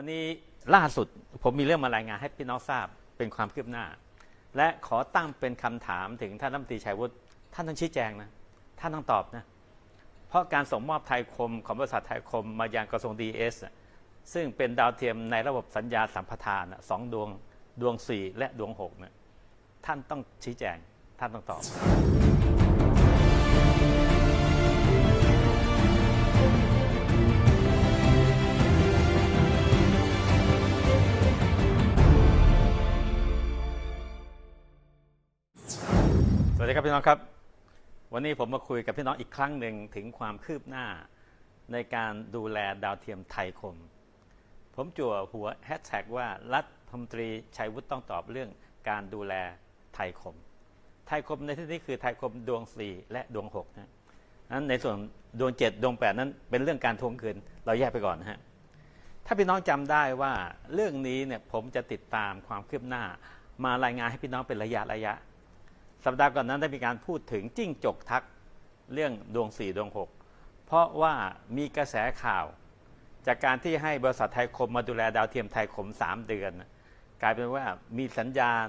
วันนี้ล่าสุดผมมีเรื่องมารายงานให้พี่น้องทราบเป็นความคืบหน้า และขอตั้งเป็นคำถามถึงท่านรัฐมนตรีชัยวุฒิท่านต้องชี้แจงนะท่านต้องตอบนะเพราะการส่งมอบไทยคมของบริษัทไทยคมมายังกระทรวงดีเอสซึ่งเป็นดาวเทียมในระบบสัญญาสัมปทานะสองดวงดวงสี่และดวงหกเนี่ยท่านต้องชี้แจงท่านต้องตอบ พี่น้องครับ วันนี้ผมมาคุยกับพี่น้องอีกครั้งหนึ่งถึงความคืบหน้าในการดูแลดาวเทียมไทยคม ผมจั่วหัวแฮชแท็กว่ารัฐมนตรีชัยวุฒิต้องตอบเรื่องการดูแลไทยคม ไทยคมในที่นี้คือไทยคมดวง 4 และดวง6นะนั้นในส่วนดวง 7 ดวง 8 นั้นเป็นเรื่องการทวงคืนเราแยกไปก่อนนะฮะถ้าพี่น้องจำได้ว่าเรื่องนี้เนี่ยผมจะติดตามความคืบหน้ามารายงานให้พี่น้องเป็นระยะระยะ สัปดาห์ก่อนนั้นได้มีการพูดถึงจิ้งจกทักเรื่องดวงสี่ดวงหกเพราะว่ามีกระแสข่าว จากการที่ให้บริษัทไทยคมมาดูแลดาวเทียมไทยคม 3 เดือน กลายเป็นว่ามีสัญญาณ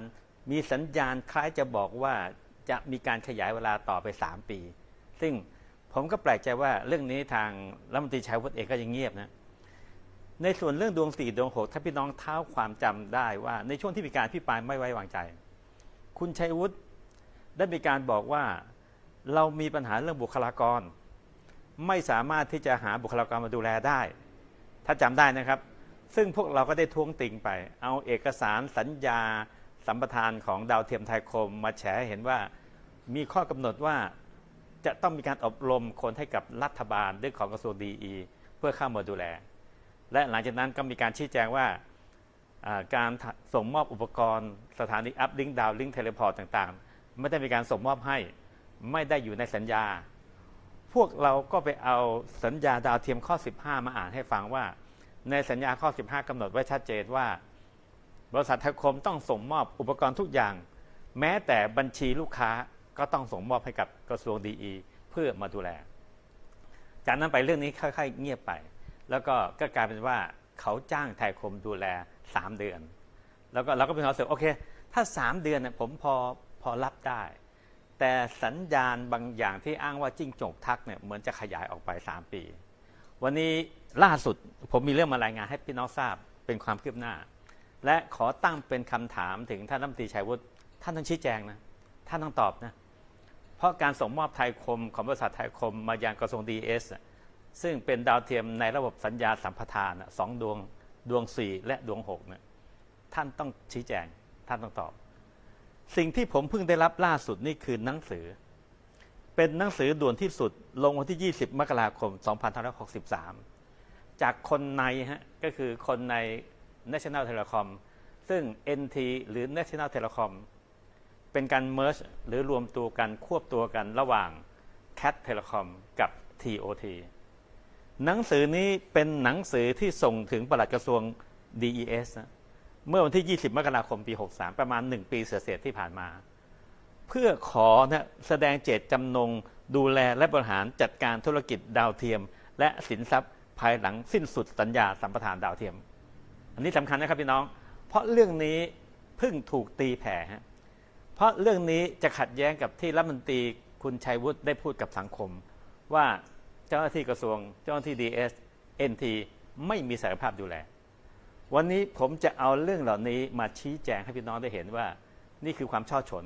มีสัญญาณคล้ายจะบอกว่าจะมีการขยายเวลาต่อไป 3 ปี ซึ่งผมก็แปลกใจว่าเรื่องนี้ทางรัฐมนตรีชัยวุฒิเองก็ยังเงียบนะในส่วนเรื่องดวงสี่ดวงหกถ้าพี่น้องเท้าความจำได้ว่า ในช่วงที่มีการพิปรายไม่ไว้วางใจ คุณชัยวุฒิ ได้มีการบอกว่าเรามีปัญหาเรื่องบุคลากร ไม่สามารถที่จะหาบุคลากรมาดูแลได้ ถ้าจำได้นะครับ ซึ่งพวกเราก็ได้ท้วงติงไป เอาเอกสารสัญญาสัมปทานของดาวเทียมไทยคม มาแฉเห็นว่ามีข้อกำหนดว่าจะต้องมีการอบรมคนให้กับรัฐบาลเรื่องของกระทรวงดีอีเพื่อเข้ามาดูแล และหลังจากนั้นก็มีการชี้แจงว่าการส่งมอบอุปกรณ์สถานีอัพลิงดาวลิงเทเลพอร์ตต่างๆ ไม่ได้มีการส่งมอบให้ ไม่ได้อยู่ในสัญญา พวกเราก็ไปเอาสัญญาดาวเทียมข้อ 15 มาอ่านให้ฟังว่า ในสัญญาข้อ 15กำหนดไว้ชัดเจนว่า บริษัทไทยคมต้องส่งมอบอุปกรณ์ทุกอย่าง แม้แต่บัญชีลูกค้าก็ต้องส่งมอบให้กับกระทรวงดีอีเพื่อมาดูแล จากนั้นไปเรื่องนี้ค่อยๆเงียบไป แล้วก็ก็กลายเป็นว่าเขาจ้างไทยคมดูแล 3 เดือน แล้วก็เราก็เป็นความรู้สึกโอเค ถ้า 3 เดือนเนี่ยผมพอ พอรับได้ แต่สัญญาณบางอย่างที่อ้างว่าจิ้งจกทักเนี่ยเหมือนจะขยายออกไป 3 ปี วันนี้ล่าสุดผมมีเรื่องมารายงานให้พี่น้องทราบเป็นความคืบหน้า และขอตั้งเป็นคำถามถึงท่านรัฐมนตรีชัยวุฒิท่านต้องชี้แจงนะท่านต้องตอบนะเพราะการส่งมอบไทยคมของบริษัทไทยคมมายังกระทรวงดีเอสซึ่งเป็นดาวเทียมในระบบสัญญาสัมปทานสองดวงดวงสี่และดวงหกเนี่ยท่านต้องชี้แจง ท่านต้องตอบ สิ่งที่ผมเพิ่งได้รับล่าสุดนี่คือหนังสือ เป็นหนังสือด่วนที่สุดลงวันที่ 20 มกราคม 2563 จากคนในฮะก็คือคนใน National Telecom ซึ่ง NT หรือ National Telecom เป็นการ merge หรือรวมตัวกันควบตัวกันระหว่าง Cat Telecom กับ TOT หนังสือนี้เป็นหนังสือที่ส่งถึงปลัดกระทรวง DES นะ เมื่อวันที่ 20 มกราคมปี 63 ประมาณ 1 ปีเศษที่ผ่านมา เพื่อขอนะแสดงเจตจำนง ดูแลและบริหารจัดการธุรกิจดาวเทียม และสินทรัพย์ภายหลังสิ้นสุดสัญญาสัมปทานดาวเทียม อันนี้สำคัญนะครับพี่น้อง เพราะเรื่องนี้เพิ่งถูกตีแผ่ฮะเพราะเรื่องนี้จะขัดแย้งกับที่รัฐมนตรีคุณชัยวุฒิได้พูดกับสังคม ว่าเจ้าหน้าที่กระทรวงเจ้าหน้าที่ DS NT ไม่มีศักยภาพดูแล วันนี้ผมจะเอาเรื่องเหล่านี้มาชี้แจงให้พี่น้องได้เห็นว่า นี่คือความช่อฉน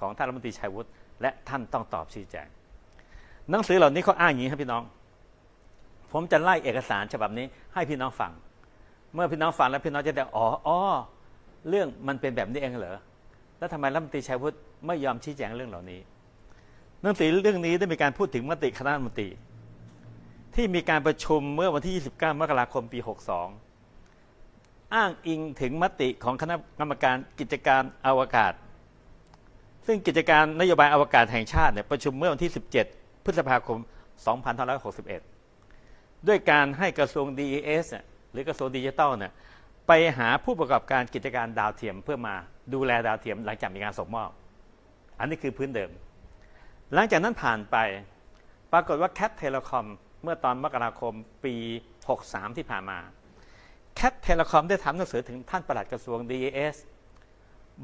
ของท่านรัฐมนตรีชัยวุฒิและท่านต้องตอบชี้แจง หนังสือเหล่านี้เขาอ้างอย่างนี้ครับพี่น้อง ผมจะไล่เอกสารฉบับนี้ให้พี่น้องฟัง เมื่อพี่น้องฟังแล้วพี่น้องจะได้อ๋ออ๋อเรื่องมันเป็นแบบนี้เองเหรอแล้วทำไมรัฐมนตรีชัยวุฒิไม่ยอมชี้แจงเรื่องเหล่านี้หนังสือเรื่องนี้ได้มีการพูดถึงมติคณะรัฐมนตรี ที่มีการประชุมเมื่อวันที่ 29 มกราคมปี 62 อ้างอิงถึงมติของคณะกรรมการกิจการอวกาศ ซึ่งกิจการนโยบายอวกาศแห่งชาติเนี่ยประชุมเมื่อวันที่ 17 พฤษภาคม 2561 ด้วยการให้กระทรวง DES เนี่ยหรือกระทรวงดิจิทัลเนี่ยไปหาผู้ประกอบการกิจการดาวเทียมเพื่อมาดูแลดาวเทียมหลังจากมีการส่งมอบ อันนี้คือพื้นเดิม หลังจากนั้นผ่านไปปรากฏว่า Cat Telecom เมื่อตอนมกราคมปี 63 ที่ผ่านมา แคทเทเลคอมได้ทำหนังสือถึงท่านปลัดกระทรวง DES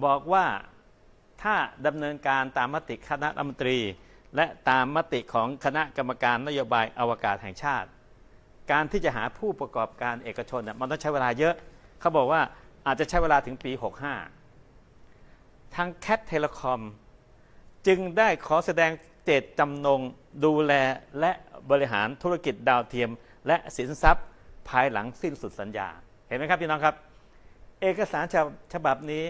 บอกว่าถ้าดำเนินการตามมติคณะรัฐมนตรี และตามมติของคณะกรรมการนโยบายอวกาศแห่งชาติ การที่จะหาผู้ประกอบการเอกชนน่มันต้องใช้เวลาเยอะ เขาบอกว่าอาจจะใช้เวลาถึงปี 65 ทางแคทเทเลคอมจึงได้ขอแสดงเจตจำนงดูแลและบริหารธุรกิจดาวเทียม และสินทรัพย์ ภายหลังสิ้นสุดสัญญา เห็นไหมครับพี่น้องครับ เอกสารฉบับฉบับนี้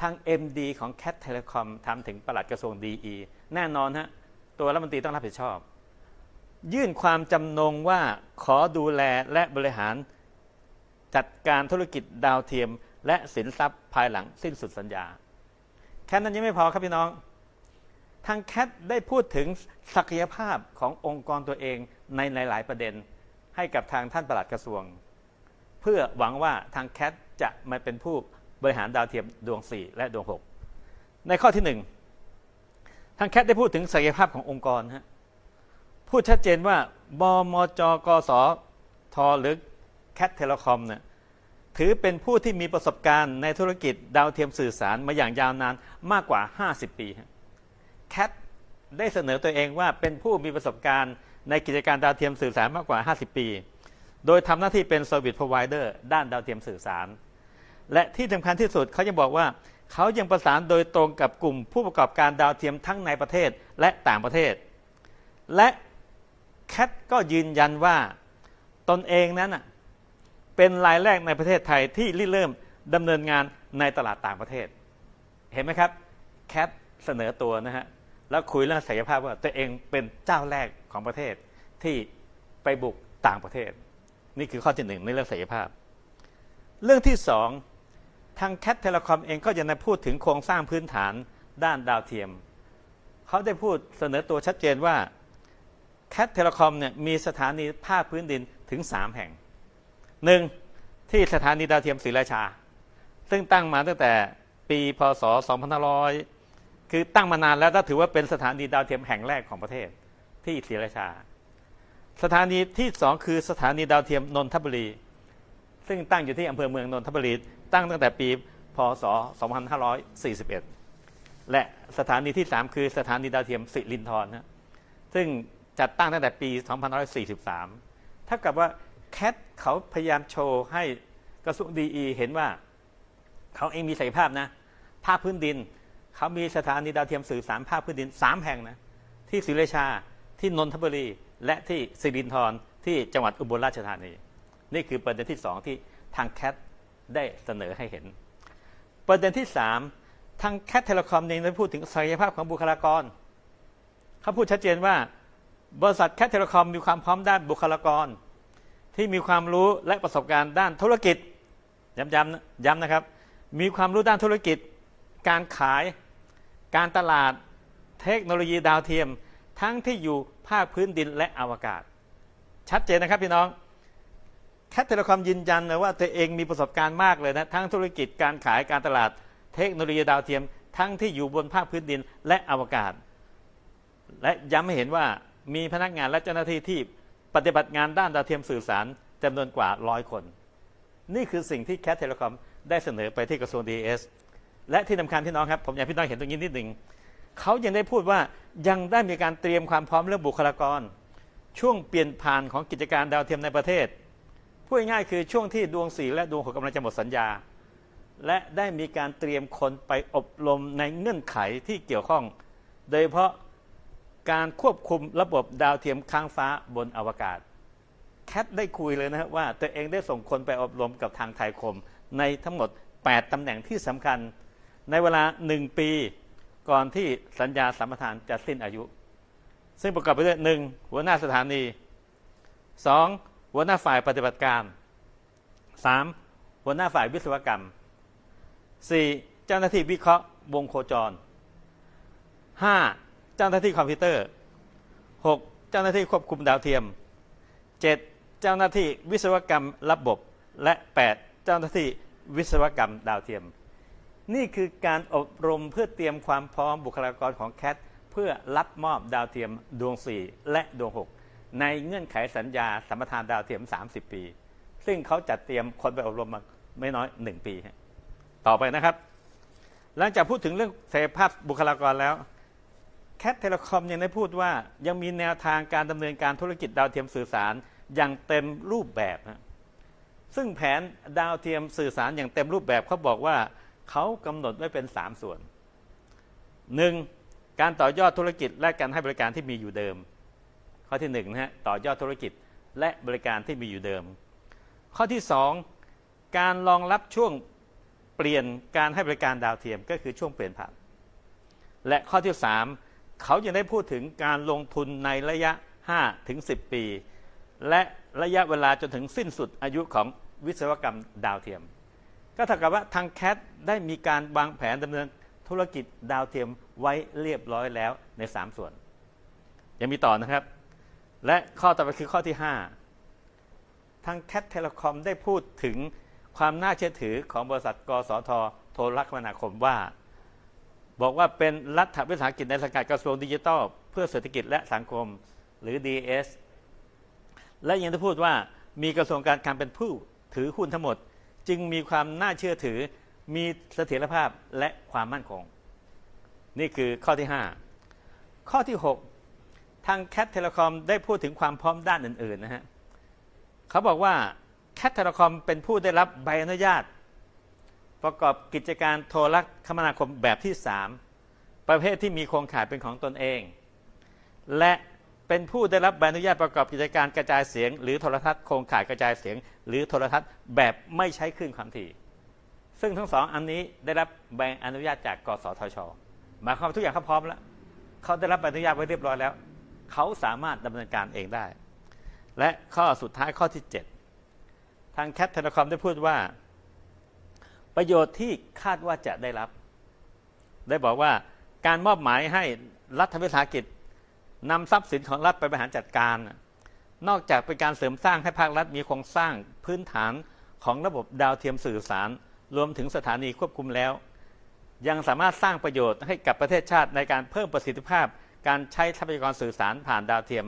ทาง MD ของ Cat Telecom ทำถึงปลัดกระทรวง DE แน่นอนฮะตัวรัฐมนตรีต้องรับผิดชอบ ยื่นความจำนงว่าขอดูแลและบริหารจัดการธุรกิจดาวเทียม และสินทรัพย์ภายหลังสิ้นสุดสัญญา แค่นั้นยังไม่พอครับพี่น้อง ทางแคทได้พูดถึงศักยภาพขององค์กรตัวเองในหลาย ๆ ประเด็น ให้กับทางท่านปลัดกระทรวง เพื่อหวังว่าทางแคทจะมาเป็นผู้บริหารดาวเทียมดวง 4 และดวง 6 ในข้อที่ 1 ทางแคทได้พูดถึงศักยภาพขององค์กรฮะพูดชัดเจนว่าบมจกสทหรือแคทเทเลคอมเนี่ยถือเป็นผู้ที่มีประสบการณ์ในธุรกิจดาวเทียมสื่อสารมาอย่างยาวนานมากกว่า 50 ปีแคทได้เสนอตัวเองว่าเป็นผู้มีประสบการณ์ ในกิจการดาวเทียมสื่อสารมากกว่า 50 ปี โดยทำหน้าที่เป็น Service Provider ด้านดาวเทียมสื่อสาร และที่สำคัญที่สุดเขายังบอกว่าเขายังประสานโดยตรงกับกลุ่มผู้ประกอบการดาวเทียมทั้งในประเทศและต่างประเทศ และแคทก็ยืนยันว่าตนเองนั้นเป็นรายแรกในประเทศไทยที่ริเริ่มดำเนินงานในตลาดต่างประเทศ เห็นไหมครับแคทเสนอตัวนะฮะ แล้วคุยเรื่องศักยภาพว่าตัวเองเป็นเจ้าแรกของประเทศที่ไปบุกต่างประเทศ นี่คือข้อที่หนึ่งในเรื่องศักยภาพ เรื่องที่สองทางแคทเทเลคอมเองก็ยังได้พูดถึงโครงสร้างพื้นฐานด้านดาวเทียม เขาได้พูดเสนอตัวชัดเจนว่าแคทเทเลคอมเนี่ยมีสถานีภาคพื้นดินถึง 3 แห่งหนึ่งที่สถานีดาวเทียมศรีราชา ซึ่งตั้งมาตั้งแต่ปีพศ 2500 คือตั้งมานานแล้วถ้าถือว่าเป็นสถานีดาวเทียมแห่งแรกของประเทศที่ศรีราชา สถานีที่สองคือสถานีดาวเทียมนนทบุรี ซึ่งตั้งอยู่ที่อำเภอเมืองนนทบุรี ตั้งตั้งแต่ปีพศ 2541 และสถานีที่ 3 คือสถานีดาวเทียมสิรินธรนะซึ่งจัดตั้งตั้งแต่ปี 2543ถ้ากับว่าแคทเขาพยายามโชว์ให้กระทรวงดีเห็นว่า เขาเองมีศักยภาพนะภาคพื้นดิน เขามีสถานีดาวเทียมสื่อสารภาคพื้นดิน3แห่งนะที่ศรีราชาที่นนทบุรี และที่สิรินธรที่จังหวัดอุบลราชธานี นี่คือประเด็นที่2ที่ทางแคทได้เสนอให้เห็น ประเด็นที่3ทางแคทเทเลคอมเองได้พูดถึงศักยภาพของบุคลากรเขาพูดชัดเจนว่าบริษัทแคทเทเลคอมมีความพร้อมด้านบุคลากร ที่มีความรู้และประสบการณ์ด้านธุรกิจย้ำย้ำนะย้ำนะครับ มีความรู้ด้านธุรกิจ การขาย การตลาดเทคโนโลยีดาวเทียม ทั้งที่อยู่ภาคพื้นดินและอวกาศ ชัดเจนนะครับพี่น้องแคทเทเลคอมยืนยันนะว่าตัวเองมีประสบการณ์มากเลยนะทั้งธุรกิจการขายการตลาดเทคโนโลยีดาวเทียม ทั้งที่อยู่บนภาคพื้นดินและอวกาศ และย้ำให้เห็นว่ามีพนักงานและเจ้าหน้าที่ที่ปฏิบัติงานด้านดาวเทียมสื่อสารจำนวนกว่าร้อยคน นี่คือสิ่งที่แคทเทเลคอมได้เสนอไปที่กระทรวงดีเอส และที่สำคัญพี่น้องครับผมอยากให้พี่น้องเห็นตรงนี้นิดหนึ่งเขายังได้พูดว่ายังได้มีการเตรียมความพร้อมเรื่องบุคลากร ช่วงเปลี่ยนผ่านของกิจการดาวเทียมในประเทศพูดง่ายๆคือช่วงที่ดวงสีและดวงหกกำลังจะหมดสัญญา และได้มีการเตรียมคนไปอบรมในเงื่อนไขที่เกี่ยวข้อง โดยเฉพาะการควบคุมระบบดาวเทียมค้างฟ้าบนอวกาศ แคทได้คุยเลยนะครับว่าตัวเองได้ส่งคนไปอบรมกับทางไทยคม ในทั้งหมด 8ตำแหน่งที่สำคัญ ในเวลา1ปีก่อนที่สัญญาสัมปทานจะสิ้นอายุ ซึ่งประกอบไปด้วยหนึ่งหัวหน้าสถานี 2. หัวหน้าฝ่ายปฏิบัติการ 3. หัวหน้าฝ่ายวิศวกรรม 4. เจ้าหน้าที่วิเคราะห์วงโคจร 5. เจ้าหน้าที่คอมพิวเตอร์ 6. เจ้าหน้าที่ควบคุมดาวเทียม 7. เจ้าหน้าที่วิศวกรรมระบบและ 8. เจ้าหน้าที่วิศวกรรมดาวเทียม นี่คือการอบรมเพื่อเตรียมความพร้อมบุคลากรของแคทเพื่อรับมอบดาวเทียมดวง 4 และดวง 6 ในเงื่อนไขสัญญาสัมปทานดาวเทียม 30 ปี ซึ่งเขาจัดเตรียมคนไปอบรมมาไม่น้อยหนึ่งปี ต่อไปนะครับ หลังจากพูดถึงเรื่องศักยภาพบุคลากรแล้วแคทเทเลคอมยังได้พูดว่ายังมีแนวทางการดำเนินการธุรกิจดาวเทียมสื่อสารอย่างเต็มรูปแบบฮะซึ่งแผนดาวเทียมสื่อสารอย่างเต็มรูปแบบเขาบอกว่า เขากำหนดไว้เป็น 3 ส่วน 1. การต่อยอดธุรกิจและการให้บริการที่มีอยู่เดิม ข้อที่1นะฮะต่อยอดธุรกิจและบริการที่มีอยู่เดิม ข้อที่ 2 การรองรับช่วงเปลี่ยนการให้บริการดาวเทียมก็คือช่วงเปลี่ยนผ่าน และข้อที่ 3 เขายังได้พูดถึงการลงทุนในระยะ5ถึง10 ปี และระยะเวลาจนถึงสิ้นสุดอายุของวิศวกรรมดาวเทียม ก็เท่ากับว่าทางแคทได้มีการวางแผนดำเนินธุรกิจดาวเทียมไว้เรียบร้อยแล้วใน 3 ส่วน ยังมีต่อนะครับ และข้อต่อไปคือข้อที่ 5 ทางแคทเทเลคอมได้พูดถึงความน่าเชื่อถือของบริษัทกสทโทรคมนาคมว่า บอกว่าเป็นรัฐวิสาหกิจในสังกัดกระทรวงดิจิทัล เพื่อเศรษฐกิจและสังคมหรือ DS และยังได้พูดว่ามีกระทรวงการคลังเป็นผู้ถือหุ้นทั้งหมด จึงมีความน่าเชื่อถือ มีเสถียรภาพและความมั่นคง นี่คือข้อที่ 5 ข้อที่ 6 ทางแคทเทเลคอมได้พูดถึงความพร้อมด้านอื่นๆนะฮะเขาบอกว่าแคทเทเลคอมเป็นผู้ได้รับใบอนุญาต ประกอบกิจการโทรคมนาคมแบบที่ 3 ประเภทที่มีโครงข่ายเป็นของตนเอง และ เป็นผู้ได้รับใบอนุญาตประกอบกิจการกระจายเสียง หรือโทรทัศน์โครงข่ายกระจายเสียง หรือโทรทัศน์แบบไม่ใช้คลื่นความถี่ ซึ่งทั้งสองอันนี้ได้รับใบอนุญาตจากกสทช หมายความว่าทุกอย่างเขาพร้อมแล้วเขาได้รับใบอนุญาตไว้เรียบร้อยแล้ว เขาสามารถดำเนินการเองได้ และข้อสุดท้ายข้อที่ 7 ทางแคทเทเลคอมได้พูดว่า ประโยชน์ที่คาดว่าจะได้รับ ได้บอกว่าการมอบหมายให้รัฐวิสาหกิจ นำทรัพย์สินของรัฐไปบริหารจัดการ นอกจากเป็นการเสริมสร้างให้ภาครัฐมีโครงสร้างพื้นฐานของระบบดาวเทียมสื่อสาร รวมถึงสถานีควบคุมแล้ว ยังสามารถสร้างประโยชน์ให้กับประเทศชาติในการเพิ่มประสิทธิภาพ การใช้ทรัพยากรสื่อสารผ่านดาวเทียม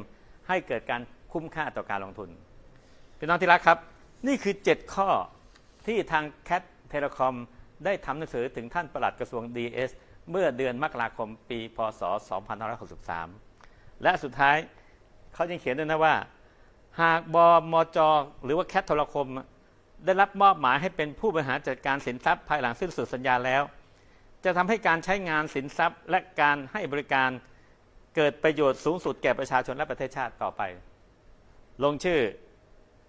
ให้เกิดการคุ้มค่าต่อการลงทุนพี่น้องที่รักครับ นี่คือ 7 ข้อที่ทางแคทเทเลคอมได้ทำหนังสือถึงท่านประหลัดกระทรวง DS เมื่อเดือนมกราคมปี พศ 2563 และสุดท้ายเขายังเขียนด้วยนะว่า หากบมจ หรือว่าแคทโทรคม ได้รับมอบหมายให้เป็นผู้บริหารจัดการสินทรัพย์ภายหลังสิ้นสุดสัญญาแล้ว จะทำให้การใช้งานสินทรัพย์ และการให้บริการเกิดประโยชน์สูงสุดแก่ประชาชนและประเทศชาติต่อไป ลงชื่อ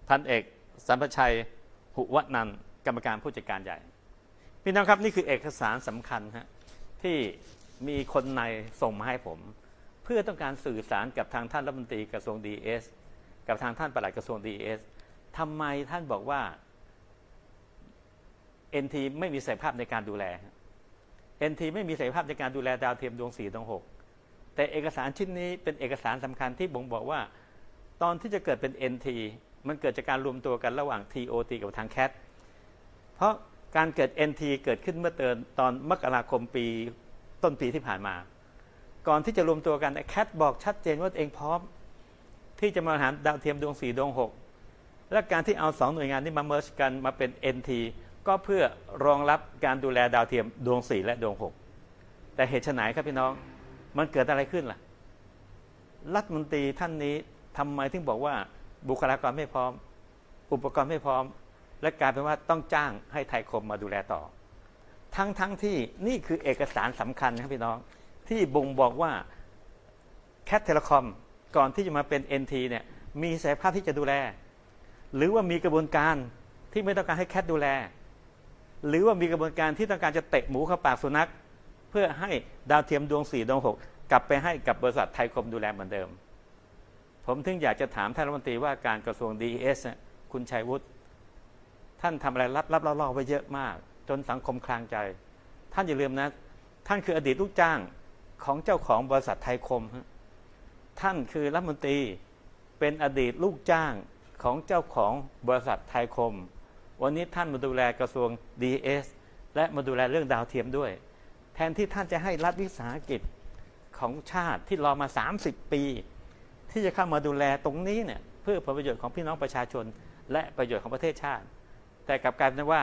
พันเอกสัมปชัย หุวนันกรรมการผู้จัดการใหญ่ พี่น้องครับนี่คือเอกสารสำคัญฮะที่มีคนในส่งมาให้ผม เพื่อต้องการสื่อสารกับทางท่านรัฐมนตรีกระทรวงดีเอสกับทางท่านปลัดกระทรวงดีเอสทำไมท่านบอกว่า NT ไม่มีศักยภาพในการดูแล NT ไม่มีศักยภาพในการดูแลดาวเทียมดวง4ดวง6แต่เอกสารชิ้นนี้เป็นเอกสารสำคัญที่บ่งบอกว่า ตอนที่จะเกิดเป็น NT มันเกิดจากการรวมตัวกันระหว่าง TOT กับทาง CAT เพราะการเกิด NT เกิดขึ้นเมื่อเตือนตอนมกราคมปีต้นปีที่ผ่านมา ก่อนที่จะรวมตัวกันแคทบอกชัดเจนว่าตัวเองพร้อม ที่จะมาหารดาวเทียมดวง4ดวง6และการที่เอาสองหน่วยงานนี้มาเมิร์ชกันมาเป็น NT ก็เพื่อรองรับการดูแลดาวเทียมดวง4และดวง6แต่เหตุไฉนครับพี่น้องมันเกิดอะไรขึ้นล่ะ รัฐมนตรีท่านนี้ทำไมถึงบอกว่าบุคลากรไม่พร้อม อุปกรณ์ไม่พร้อม และกลายเป็นว่าต้องจ้างให้ไทยคมมาดูแลต่อ ทั้งทั้งที่นี่คือเอกสารสำคัญครับพี่น้อง ที่บ่งบอกว่าแคทเทเลคอมก่อนที่จะมาเป็น NT เนี่ยมีศักยภาพที่จะดูแล หรือว่ามีกระบวนการที่ไม่ต้องการให้แคทดูแล หรือว่ามีกระบวนการที่ต้องการจะเตะหมูเข้าปากสุนัข เพื่อให้ดาวเทียมดวง4ดวง6 กลับไปให้กับบริษัทไทยคมดูแลเหมือนเดิม ผมถึงอยากจะถามท่านรัฐมนตรีว่าการกระทรวงดีเอสคุณชัยวุฒิท่านทำอะไรรับรับล่อๆไว้เยอะมาก จนสังคมคลางใจ ท่านอย่าลืมนะ ท่านคืออดีตลูกจ้าง ของเจ้าของบริษัทไทยคม ท่านคือรัฐมนตรีเป็นอดีตลูกจ้างของเจ้าของบริษัทไทยคม วันนี้ท่านมาดูแลกระทรวง DS และมาดูแลเรื่องดาวเทียมด้วย แทนที่ท่านจะให้รัฐวิสาหกิจของชาติที่รอมา 30 ปี ที่จะเข้ามาดูแลตรงนี้เนี่ยเพื่อผลประโยชน์ของพี่น้องประชาชน และประโยชน์ของประเทศชาติ แต่กลับกลายเป็นว่า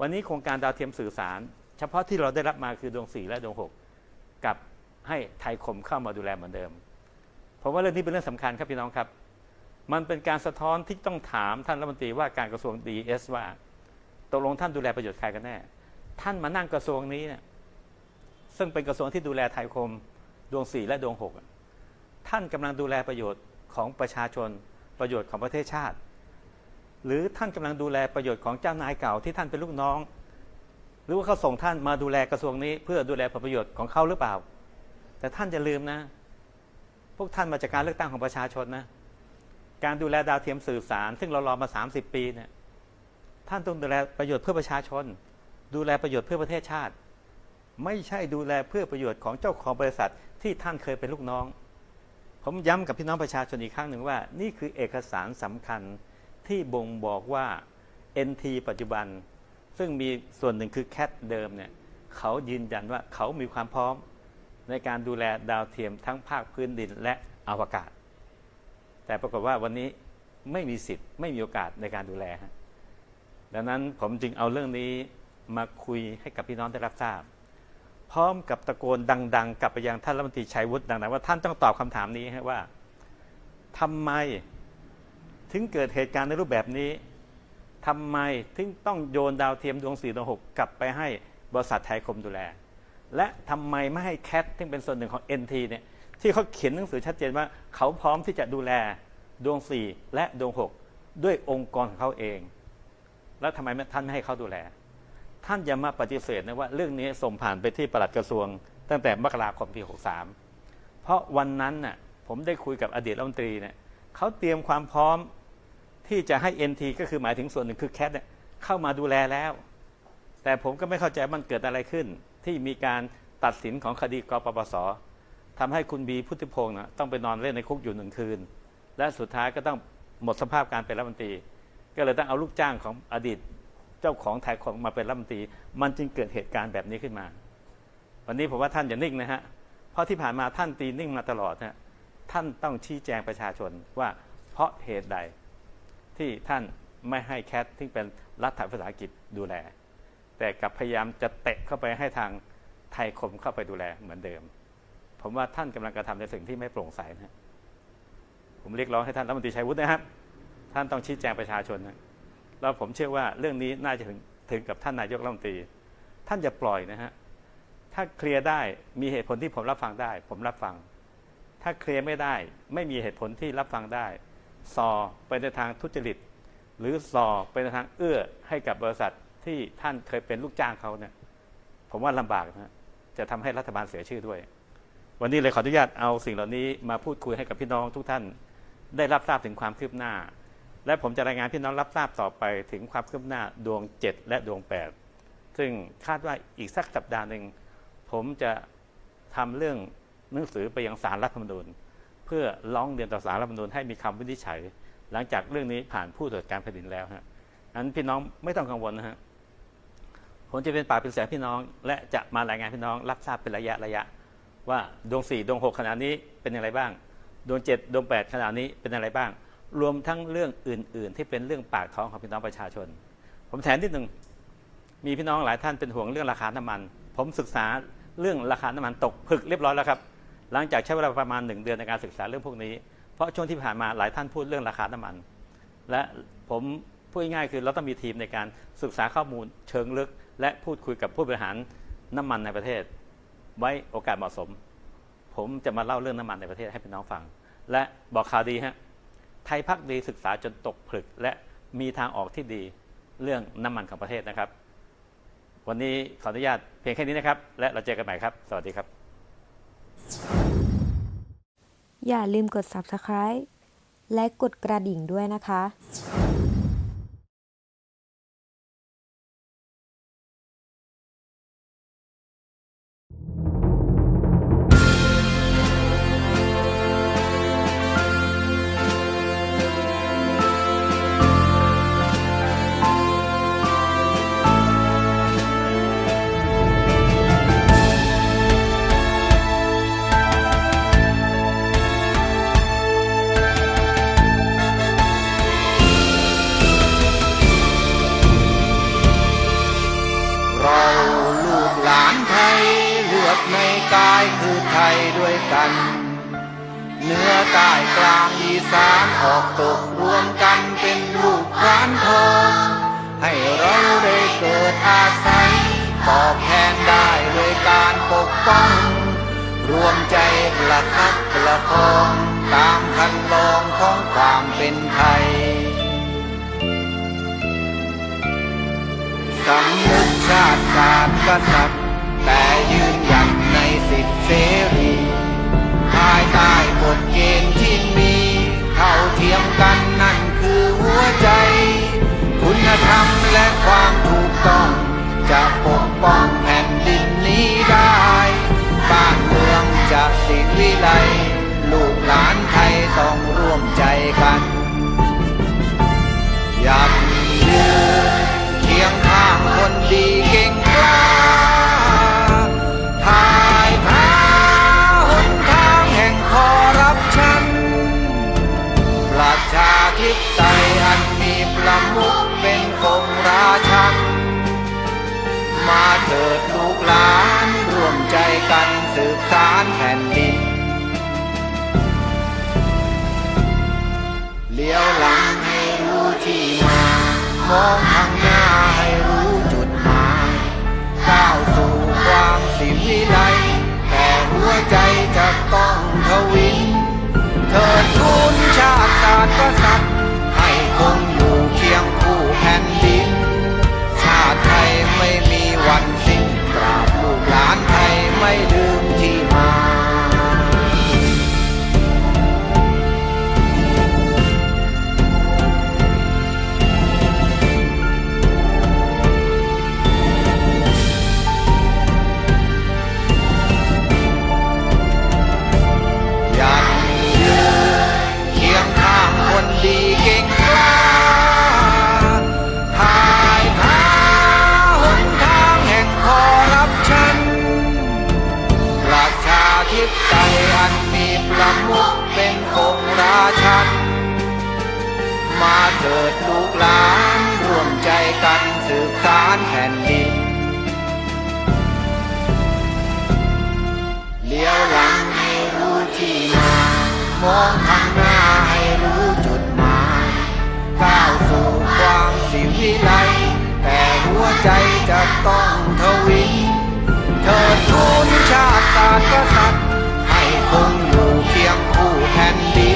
วันนี้โครงการดาวเทียมสื่อสาร เฉพาะที่เราได้รับมาคือดวง 4 และดวง 6 กับ ให้ไทยคมเข้ามาดูแลเหมือนเดิม เพราะว่าเรื่องนี้เป็นเรื่องสำคัญครับพี่น้องครับ มันเป็นการสะท้อนที่ต้องถามท่านรัฐมนตรีว่าการกระทรวงดีเอสว่าตกลงท่านดูแลประโยชน์ใครกันแน่ ท่านมานั่งกระทรวงนี้เนี่ยซึ่งเป็นกระทรวงที่ดูแลไทยคมดวงสี่และดวงหกท่านกำลังดูแลประโยชน์ของประชาชนประโยชน์ของประเทศชาติ หรือท่านกำลังดูแลประโยชน์ของเจ้านายเก่าที่ท่านเป็นลูกน้อง หรือว่าเขาส่งท่านมาดูแลกระทรวงนี้ เพื่อดูแลผลประโยชน์ของเขาหรือเปล่า แต่ท่านจะลืมนะ พวกท่านมาจากการเลือกตั้งของประชาชนนะ การดูแลดาวเทียมสื่อสาร ซึ่งเรารอมา 30 ปีเนี่ย ท่านต้องดูแลประโยชน์เพื่อประชาชน ดูแลประโยชน์เพื่อประเทศชาติ ไม่ใช่ดูแลเพื่อประโยชน์ของเจ้าของบริษัทที่ท่านเคยเป็นลูกน้อง ผมย้ำกับพี่น้องประชาชนอีกครั้งหนึ่งว่า นี่คือเอกสารสำคัญที่บ่งบอกว่า NT ปัจจุบัน ซึ่งมีส่วนหนึ่งคือแคทเดิมเนี่ยเขายืนยันว่าเขามีความพร้อม ในการดูแลดาวเทียมทั้งภาคพื้นดินและอวกาศ แต่ปรากฏว่าวันนี้ไม่มีสิทธิ์ไม่มีโอกาสในการดูแลฮะดังนั้นผมจึงเอาเรื่องนี้มาคุยให้กับพี่น้องได้รับทราบ พร้อมกับตะโกนดัง ๆ กลับไปยังท่านรัฐมนตรีชัยวุฒิดังๆว่าท่านต้องตอบคำถามนี้ฮะว่าทำไมถึงเกิดเหตุการณ์ในรูปแบบนี้ทำไมถึงต้องโยนดาวเทียมดวงสี่ดวงหกกลับไปให้บริษัทไทยคมดูแล และทำไมไม่ให้แคทที่เป็นส่วนหนึ่งของ NT เนี่ยที่เขาเขียนหนังสือชัดเจนว่า เขาพร้อมที่จะดูแลดวงสี่และดวงหกด้วยองค์กรของเขาเอง แล้วทำไมท่านไม่ให้เขาดูแล ท่านอย่ามาปฏิเสธนะว่าเรื่องนี้ส่งผ่านไปที่ปลัดกระทรวง ตั้งแต่มกราคมปี 63 เพราะวันนั้นน่ะผมได้คุยกับอดีตรัฐมนตรีเนี่ยเขาเตรียมความพร้อมที่จะให้ NT ก็คือหมายถึงส่วนหนึ่งคือแคทเนี่ยเข้ามาดูแลแล้ว แต่ผมก็ไม่เข้าใจมันเกิดอะไรขึ้น ที่มีการตัดสินของคดีกปปสทำให้คุณบีพุทธิพงศ์นะต้องไปนอนเล่นในคุกอยู่หนึ่งคืน และสุดท้ายก็ต้องหมดสภาพการเป็นรัฐมนตรี ก็เลยต้องเอาลูกจ้างของอดีตเจ้าของไทยของมาเป็นรัฐมนตรี มันจึงเกิดเหตุการณ์แบบนี้ขึ้นมา วันนี้ผมว่าท่านอย่านิ่งนะฮะเพราะที่ผ่านมาท่านตีนิ่งมาตลอดนะท่านต้องชี้แจงประชาชนว่าเพราะเหตุใดที่ท่านไม่ให้แคทที่เป็นรัฐวิสาหกิจดูแล แต่กลับพยายามจะเตะเข้าไปให้ทางไทยคมเข้าไปดูแลเหมือนเดิม ผมว่าท่านกำลังกระทำในสิ่งที่ไม่โปร่งใสนะผมเรียกร้องให้ท่านรัฐมนตรีชัยวุฒินะครับ ท่านต้องชี้แจงประชาชนนะแล้วผมเชื่อว่าเรื่องนี้น่าจะถึงถึงกับท่านนายกรัฐมนตรี ท่านจะปล่อยนะฮะถ้าเคลียร์ได้มีเหตุผลที่ผมรับฟังได้ ผมรับฟัง ถ้าเคลียร์ไม่ได้ไม่มีเหตุผลที่รับฟังได้สอไปในทางทุจริต หรือสอไปในทางเอื้อให้กับบริษัท ที่ท่านเคยเป็นลูกจ้างเขาเนี่ย ผมว่าลำบากนะจะทำให้รัฐบาลเสียชื่อด้วย วันนี้เลยขออนุญาตเอาสิ่งเหล่านี้มาพูดคุยให้กับพี่น้องทุกท่านได้รับทราบถึงความคืบหน้า และผมจะรายงานพี่น้องรับทราบต่อไปถึงความคืบหน้าดวง 7 และดวง 8 ซึ่งคาดว่าอีกสักสัปดาห์หนึ่งผมจะทำเรื่องหนังสือไปยังสารรัฐธรรมนูญ เพื่อร้องเรียนต่อสารรัฐธรรมนูญให้มีคำวินิจฉัย หลังจากเรื่องนี้ผ่านผู้ตรวจการแผ่นดินแล้วฮะนั้นพี่น้องไม่ต้องกังวลนะฮะ ผมจะเป็นปากเป็นเสียงพี่น้อง และจะมารายงานพี่น้อง รับทราบเป็นระยะระยะ ว่าดวงสี่ดวงหกขนาดนี้เป็นอย่างไรบ้าง ดวงเจ็ดดวงแปดขนาดนี้เป็นอะไรบ้าง รวมทั้งเรื่องอื่น ๆ ที่เป็นเรื่องปากท้องของพี่น้องประชาชน ผมแถมนิดหนึ่งมีพี่น้องหลายท่านเป็นห่วงเรื่องราคาน้ำมัน ผมศึกษาเรื่องราคาน้ำมันตกผึกเรียบร้อยแล้วครับ หลังจากใช้เวลาประมาณหนึ่งเดือนในการศึกษาเรื่องพวกนี้ เพราะช่วงที่ผ่านมาหลายท่านพูดเรื่องราคาน้ำมัน และผมพูดง่ายๆคือเราต้องมีทีมในการศึกษาข้อมูลเชิงลึก และพูดคุยกับผู้บริหารน้ำมันในประเทศ ไว้โอกาสเหมาะสม ผมจะมาเล่าเรื่องน้ำมันในประเทศให้พี่น้องฟัง และบอกข่าวดีฮะไทยพักดีศึกษาจนตกผลึก และมีทางออกที่ดีเรื่องน้ำมันของประเทศนะครับ วันนี้ขออนุญาตเพียงแค่นี้นะครับ และเราเจอกันใหม่ครับ สวัสดีครับ อย่าลืมกด subscribe และกดกระดิ่งด้วยนะคะ ป้อง รวมใจประคับประคองตามคันลองของความเป็นไทยสำนึกชาติศาสตร์กษัตริย์แต่ยืนหยัดในสิทธิเสรีภายใต้กฎเกณฑ์ที่มีเท่าเทียมกันนั่นคือหัวใจ คุณธรรมและความถูกต้อง จะปกป้องแผ่นดินนี้ได้ บ้านเมืองจะสิวิไลลูกหลานไทยต้องร่วมใจกัน อยับยืนเคียงข้างคนดีเก่งกล้า ต้องทวีเธอทูลชาติศาสตร์กษัตริย์ให้คงอยู่เคียงคู่แผ่นดิน